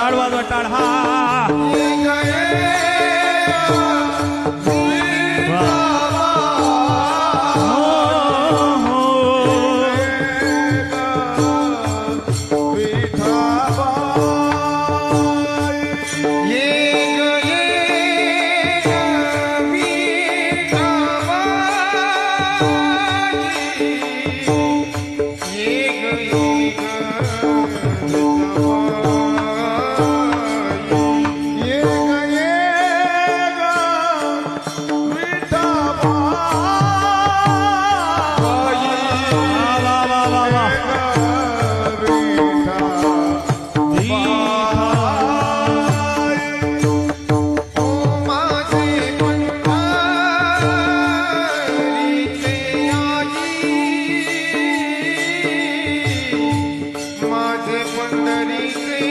તાળવા દો ટાળ હા 133.